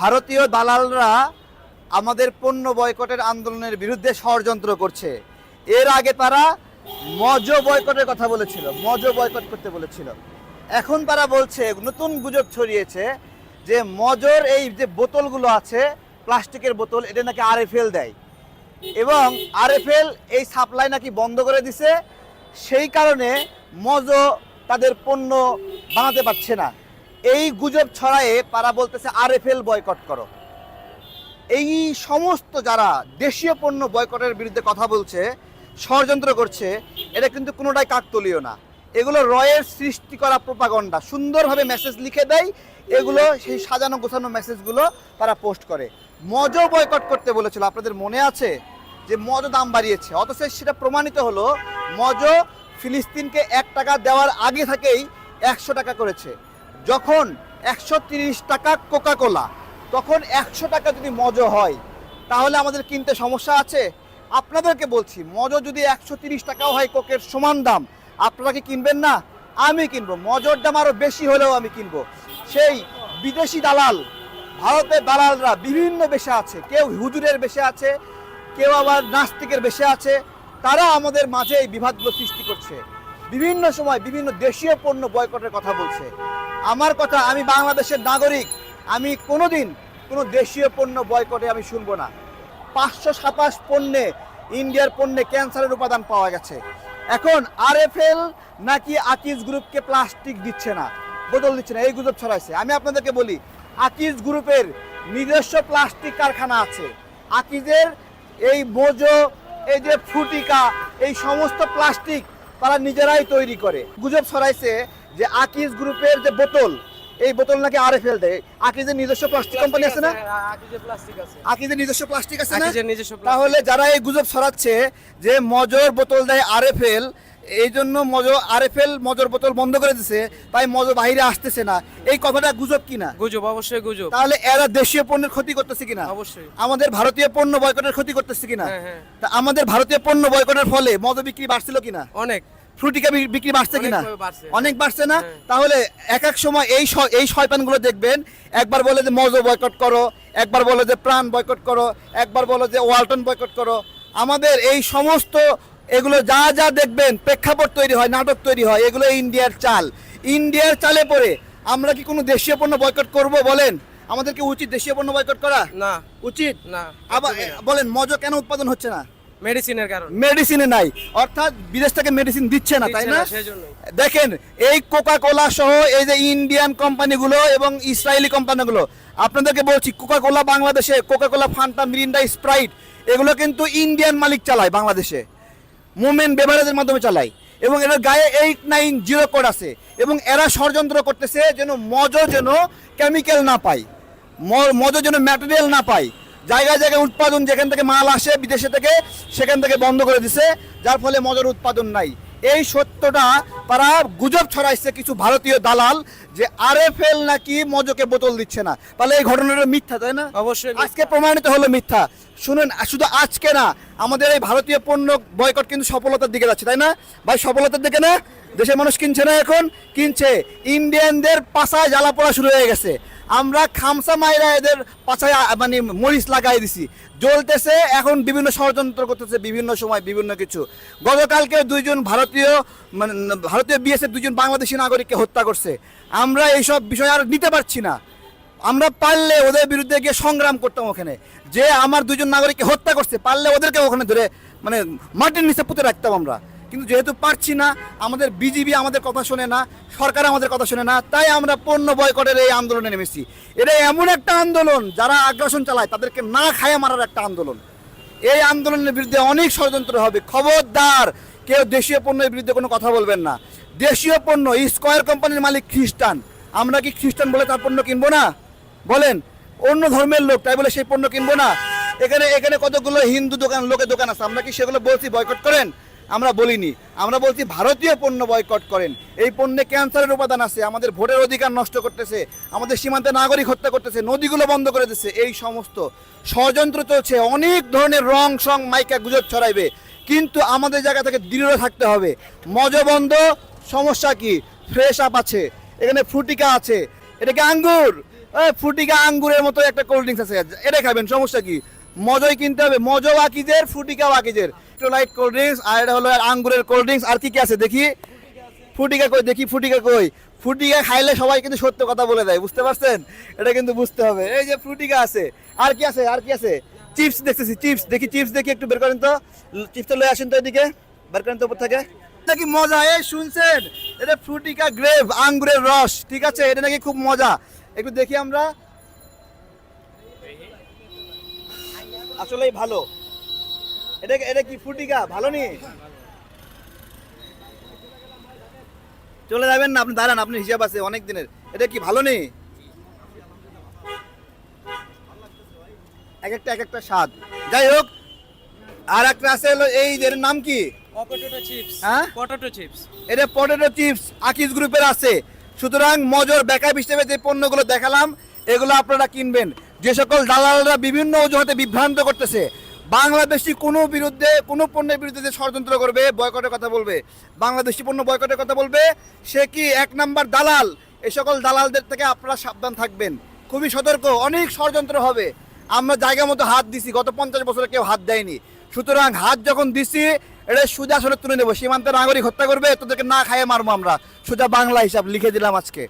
ভারতীয় দালালরা আমাদের পণ্য বয়কটের আন্দোলনের বিরুদ্ধে ষড়যন্ত্র করছে। এর আগে তারা মজ বয়কটের কথা বলেছিল, মজ বয়কট করতে বলেছিল। এখন তারা বলছে, নতুন গুজব ছড়িয়েছে যে মজর এই যে বোতলগুলো আছে, প্লাস্টিকের বোতল, এটা নাকি আরএফএল দেয়। এবং আরএফএল এই সাপ্লাই নাকি বন্ধ করে দিছে, সেই কারণে মজ তাদের পণ্য বানাতে পারছে না। এই গুজব ছড়ায়ে তারা বলতেছে, আরএফএল বয়কট করো। এই সমস্ত যারা দেশীয় পণ্য বয়কটের বিরুদ্ধে কথা বলছে, ষড়যন্ত্র করছে, এটা কিন্তু কোনোটাই কাকতলীয় না। এগুলো রয়ের সৃষ্টি করা প্রপাগন্ডা। সুন্দরভাবে মেসেজ লিখে দেয়, এগুলো সেই সাজানো গোছানো মেসেজগুলো তারা পোস্ট করে। মজ বয়কট করতে বলেছিল, আপনাদের মনে আছে যে মজ দাম বাড়িয়েছে? অথচ সেটা প্রমাণিত হলো মজ ফিলিস্তিনকে এক টাকা দেওয়ার আগে থেকেই একশো টাকা করেছে। যখন একশো টাকা কোকা কোলা তখন একশো টাকা যদি মজো হয়, তাহলে আমাদের কিনতে সমস্যা আছে? আপনাদেরকে বলছি, মজো যদি একশো তিরিশ টাকাও হয় কোকের সমান দাম, আপনারা কি কিনবেন না? আমি কিনবো। মজর দাম আরও বেশি হলেও আমি কিনবো। সেই বিদেশি দালাল ভারতের দালালরা বিভিন্ন বেশে আছে। কেউ হুজুরের বেশে আছে, কেউ আবার নাস্তিকের বেশে আছে। তারা আমাদের মাঝে এই বিভাদগুলো সৃষ্টি করছে। বিভিন্ন সময় বিভিন্ন দেশীয় পণ্য বয়কটের কথা বলছে। আমার কথা, আমি বাংলাদেশের নাগরিক, আমি কোনোদিন কোনো দেশীয় পণ্য বয়কটে আমি শুনব না। পাঁচশো সাতাশ পণ্যে, ইন্ডিয়ার পণ্যে ক্যান্সারের উপাদান পাওয়া গেছে। এখন আরএফএল নাকি আকিজ গ্রুপকে প্লাস্টিক দিচ্ছে না বোতল দিচ্ছে না, এই গুজব ছড়াইছে। আমি আপনাদেরকে বলি, আকিজ গ্রুপের নিজস্ব প্লাস্টিক কারখানা আছে। আকিজের এই মোজো এই যে ফুটিকা, এই সমস্ত প্লাস্টিক তারা নিজেরাই তৈরি করে। গুজব ছড়াইছে যে আকিজ গ্রুপের যে বোতল এই বোতল নাকি আরে ফেল দেয়? আকিজের নিজস্ব প্লাস্টিক কোম্পানি আছে না? আকিজের নিজস্ব প্লাস্টিক আছে না? তাহলে যারা এই গুজব ছড়াচ্ছে যে মজর বোতল দেয় আরএফএল এই জন্য মজো আরএফএল মজর বোতল বন্ধ করে দিছে তাই মজো বাইরে আসতেছে না। এই কথাটা গুজব কিনা? গুজব অবশ্যই গুজব। তাহলে এরা দেশীয় পণ্যের ক্ষতি করতেছে কিনা? অবশ্যই। আমাদের ভারতীয় পণ্য বয়কটের ক্ষতি করতেছে কিনা? হ্যাঁ, হ্যাঁ। তা আমাদের ভারতীয় পণ্য বয়কটের ফলে মদ বিক্রি বাড়ছিল কিনা? অনেক। ফ্রুটিকা বিক্রি বাড়ছে কিনা? অনেক বাড়ছে না? হ্যাঁ। তাহলে এক এক সময় এই এই শয়তানগুলো দেখবেন একবার বলে যে মজো বয়কট করো একবার বলে যে প্রাণ বয়কট করো একবার বলে যে ওয়ালটন বয়কট করো। আমাদের এই সমস্ত এগুলো যা যা দেখবেন প্রেক্ষাপট তৈরি হয় নাটক তৈরি হয় এগুলো ইন্ডিয়ার চাল। ইন্ডিয়ার চালে পড়ে আমরা কি কোনো দেশীয় পণ্য বয়কট করব বলেন? আমাদের কি উচিত দেশীয় পণ্য বয়কট করা? না। উচিত? না আবার বলেন মজো কেন উৎপাদন হচ্ছে না? মেডিসিনের কারণ। মেডিসিনে নাই। অর্থাৎ বিদেশ থেকে মেডিসিন দিচ্ছে না তাই না? না, দেখেন এই কোকা কোলা সহ এই যে ইন্ডিয়ান কোম্পানিগুলো এবং ইসরায়েলি কোম্পানিগুলো আপনাদেরকে বলছি কোকা কোলা বাংলাদেশে coca cola Fanta Mirinda Sprite এগুলো কিন্তু ইন্ডিয়ান মালিক চালায় বাংলাদেশে। মুমেন্ট বেভারেজের মাধ্যমে চালায়। এবং এটার গায়ে এইট নাইন জিরো কোড আছে। এবং এরা ষড়যন্ত্র করতেছে যেন মজ যেন কেমিক্যাল না পায়। মজ যেন ম্যাটেরিয়াল না পায়। জায়গায় জায়গায় উৎপাদন যেখান থেকে মাল আসে বিদেশে থেকে, সেখান থেকে বন্ধ করে দিছে। যার ফলে মজার উৎপাদন নাই। এই সত্যটা তারা গুজব ছড়াইছে কিছু ভারতীয় দালাল যে আরএফএল নাকি মজকে বোতল দিচ্ছে না। তাহলে এই ঘটনাটা মিথ্যা তাই না? অবশ্যই আজকে প্রমাণিত হলো মিথ্যা। শুনুন শুধু আজকে না আমাদের এই ভারতীয় পণ্য বয়কট কিন্তু সফলতার দিকে যাচ্ছে তাই না? ভাই সফলতার দিকে না? দেশের মানুষ কিনছে না এখন? কিনছে। ইন্ডিয়ানদের পাশায় জ্বালা পড়া শুরু হয়ে গেছে। আমরা খামসা মাইরা এদের পাছায় মানে মরিচ লাগাই দিছি। জ্বলতেছে, এখন বিভিন্ন ষড়যন্ত্র করতেছে, বিভিন্ন সময় বিভিন্ন কিছু। গতকালকে দুইজন ভারতীয় মানে ভারতীয় বিএসএফ দুজন বাংলাদেশি নাগরিককে হত্যা করছে। আমরা এইসব বিষয় আর নিতে পারছি না। আমরা পারলে ওদের বিরুদ্ধে গিয়ে সংগ্রাম করতাম ওখানে। যে আমার দুজন নাগরিককে হত্যা করছে, পারলে ওদেরকে ওখানে ধরে মানে মাটির নিচে পুঁতে রাখতাম আমরা। কিন্তু যেহেতু পারছি না, আমাদের বিজিবি আমাদের কথা শোনে না, সরকার আমাদের কথা শোনে না, তাই আমরা পণ্য বয়কটের এই আন্দোলনে নেমেছি। এটা এমন একটা আন্দোলন, যারা আগ্রাসন চালায়, তাদেরকে না খায়া মারার একটা আন্দোলন। এই আন্দোলনের বিরুদ্ধে অনেক ষড়যন্ত্র হবে। খবরদার, কেউ দেশীয় পণ্যের বিরুদ্ধে কোনো কথা বলবেন না। দেশীয় পণ্য স্কয়ার কোম্পানির মালিক খ্রিস্টান। আমরা কি খ্রিস্টান বলে তার পণ্য কিনবো না? বলেন, অন্য ধর্মের লোক, তাই বলে সেই পণ্য কিনবো না? এখানে এখানে কতগুলো হিন্দু দোকান, লোকের দোকান আছে, আমরা কি সেগুলো বলছি বয়কট করেন? আমরা বলিনি। আমরা বলছি ভারতীয় পণ্য বয়কট করেন। এই পণ্যে ক্যান্সারের উপাদান আছে, আমাদের ভোটের অধিকার নষ্ট করতেছে, আমাদের সীমান্তে নাগরিক হত্যা করতেছে, নদীগুলো বন্ধ করে দিচ্ছে, এই সমস্ত ষড়যন্ত্র চলছে, অনেক ধরনের রং সং মাইকা গুজব ছড়াইবে। কিন্তু আমাদের জায়গা থেকে দৃঢ় থাকতে হবে। মজ বন্ধ, সমস্যা কি? ফ্রেশ আপ আছে। এখানে ফ্রুটিকা আছে। এটা কি আঙ্গুর? ফুটিকা আঙ্গুরের মতো একটা কোল্ড ড্রিঙ্কস আছে। এটা খাবেন, সমস্যা কি? মজই কিনতে হবে। মজো ওয়াকিজের ফুটিকা ওয়াকিজের লাইট কোল্ড ড্রিঙ্কস আর এটা হলো আঙ্গুরের কোল্ড ড্রিঙ্কস আর কি কি আছে দেখি? ফুটিকা কই, দেখি ফুটিকা কই। ফুটিকা খাইলে সবাই কিন্তু সত্য কথা বলে দেয়, বুঝতে পারছেন? এটা কিন্তু বুঝতে হবে। এই যে ফুটিকা আছে, আর কি আছে, আর কি আছে? চিপস দেখতেছি, চিপস, দেখি চিপস দেখি একটু বের করেন তো। চিপসটা লয়ে আসেন তো এদিকে, বের করেন তো উপর থেকে। নাকি মজা? এই শুনছেন? এটা ফ্রুটিকা গ্রেভ, আঙ্গুরের রস, ঠিক আছে? এটা নাকি খুব মজা। একটু দেখি আমরা। আসলেই ভালো। এটা এটা কি ফুটিকা ভালো নি? চলে যাবেন না আপনি দাঁড়ান আপনি হিসাব আছে অনেক দিনের। এটা কি ভালো নেই এক একটা এক একটা স্বাদ। যাই হোক আর একটা আছে হলো এই এর নাম কি? পটেটো চিপস হ্যাঁ? পটেটো চিপস এটা পটেটো চিপস আকিজ গ্রুপের আছে। সুতরাং মজর ব্যাকআপ হিসেবে যে পণ্যগুলো দেখালাম এগুলো আপনারা কিনবেন। যে সকল দালালরা বিভিন্ন অজুহাতে বিভ্রান্ত করতেছে বাংলাদেশি কোনো বিরুদ্ধে, কোনো পণ্যের বিরুদ্ধে যে ষড়যন্ত্র করবে, বয়কটের কথা বলবে। বাংলাদেশি পণ্য বয়কটের কথা বলবে, সে কি এক নাম্বার দালাল? এই সকল দালালদের থেকে আপনারা সাবধান থাকবেন। খুবই সতর্ক, অনেক ষড়যন্ত্র হবে। আমরা জায়গা মতো হাত দিছি, গত পঞ্চাশ বছরে কেউ হাত দেয়নি। সুতরাং হাত যখন দিছি এটা সোজা আসলে তুলে নেব। সীমান্তের নাগরিক হত্যা করবে, তোদেরকে না খাইয়ে মারবো আমরা। সোজা বাংলা হিসাব লিখে দিলাম আজকে।